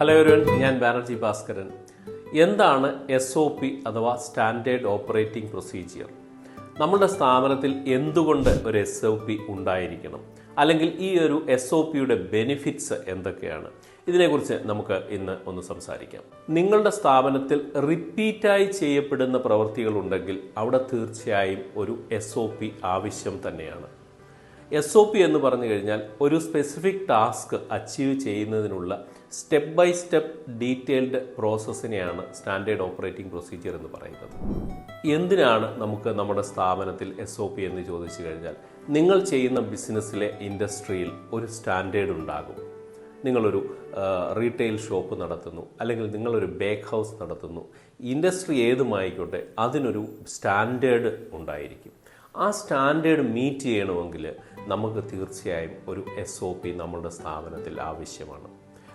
Hello everyone ഞാൻ ബാനർജി ഭാസ്കരൻ. എന്താണ് S O P അഥവാ സ്റ്റാൻഡേർഡ് ഓപ്പറേറ്റിംഗ് പ്രൊസീജിയർ നമ്മുടെ സ്ഥാപനത്തിൽ എന്തുകൊണ്ട് ഒരു എസ് ഒ പി ഉണ്ടായിരിക്കണം? അല്ലെങ്കിൽ ഈ ഒരു എസ് ഒ പിയുടെ ബെനിഫിറ്റ്സ് എന്തൊക്കെയാണ്? ഇതിനെക്കുറിച്ച് നമുക്ക് ഇന്ന് ഒന്ന് സംസാരിക്കാം. നിങ്ങളുടെ സ്ഥാപനത്തിൽ റിപ്പീറ്റായി ചെയ്യപ്പെടുന്ന പ്രവൃത്തികളുണ്ടെങ്കിൽ അവിടെ തീർച്ചയായും ഒരു എസ് ഒ പി ആവശ്യം തന്നെയാണ്. എസ് ഒ പി എന്ന് പറഞ്ഞു കഴിഞ്ഞാൽ ഒരു സ്പെസിഫിക് ടാസ്ക് അച്ചീവ് ചെയ്യുന്നതിനുള്ള സ്റ്റെപ്പ് ബൈ സ്റ്റെപ്പ് ഡീറ്റെയിൽഡ് പ്രോസസ്സിനെയാണ് സ്റ്റാൻഡേർഡ് ഓപ്പറേറ്റിംഗ് പ്രൊസീജിയർ എന്ന് പറയുന്നത്. എന്തിനാണ് നമുക്ക് നമ്മുടെ സ്ഥാപനത്തിൽ എസ് ഒ പി എന്ന് ചോദിച്ചു കഴിഞ്ഞാൽ നിങ്ങൾ ചെയ്യുന്ന ബിസിനസ്സിലെ ഇൻഡസ്ട്രിയിൽ ഒരു സ്റ്റാൻഡേർഡ് ഉണ്ടാകും. നിങ്ങളൊരു റീറ്റെയിൽ ഷോപ്പ് നടത്തുന്നു അല്ലെങ്കിൽ നിങ്ങളൊരു ബേക്ക് ഹൗസ് നടത്തുന്നു. ഇൻഡസ്ട്രി ഏതുമായിക്കോട്ടെ അതിനൊരു സ്റ്റാൻഡേർഡ് ഉണ്ടായിരിക്കും. ആ സ്റ്റാൻഡേർഡ് മീറ്റ് ചെയ്യണമെങ്കിൽ നമുക്ക് തീർച്ചയായും ഒരു എസ് ഒ പി നമ്മളുടെ സ്ഥാപനത്തിൽ ആവശ്യമാണ്.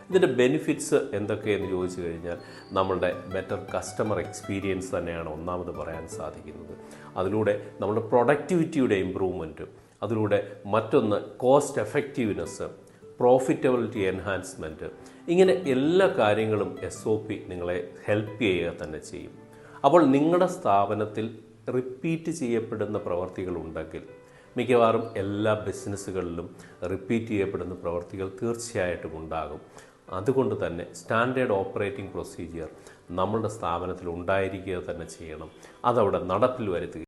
ഇതിന്റെ ബെനിഫിറ്റ്സ് എന്തൊക്കെയെന്ന് ചോദിച്ചു കഴിഞ്ഞാൽ നമ്മളുടെ ബെറ്റർ കസ്റ്റമർ എക്സ്പീരിയൻസ് തന്നെയാണ് ഒന്നാമത് പറയാൻ സാധിക്കുന്നത്. അതിലൂടെ നമ്മുടെ പ്രൊഡക്ടിവിറ്റിയുടെ ഇമ്പ്രൂവ്മെന്റ് അതിലൂടെ മറ്റൊന്ന് കോസ്റ്റ് എഫക്റ്റീവ്നെസ് പ്രോഫിറ്റബിലിറ്റി എൻഹാൻസ്മെന്റ് ഇങ്ങനെ എല്ലാ കാര്യങ്ങളും എസ് ഒ പി നിങ്ങളെ ഹെൽപ്പ് ചെയ്യുക തന്നെ ചെയ്യും. അപ്പോൾ നിങ്ങളുടെ സ്ഥാപനത്തിൽ റിപ്പീറ്റ് ചെയ്യപ്പെടുന്ന പ്രവർത്തികൾ ഉണ്ടെങ്കിൽ മിക്കവാറും എല്ലാ ബിസിനസ്സുകളിലും റിപ്പീറ്റ് ചെയ്യപ്പെടുന്ന പ്രവർത്തികൾ തീർച്ചയായിട്ടും ഉണ്ടാകും. അതുകൊണ്ട് തന്നെ സ്റ്റാൻഡേർഡ് ഓപ്പറേറ്റിംഗ് പ്രൊസീജിയർ നമ്മളുടെ സ്ഥാപനത്തിൽ ഉണ്ടായിരിക്കുക തന്നെ ചെയ്യണം. അതവിടെ നടപ്പിൽ വരുത്തുക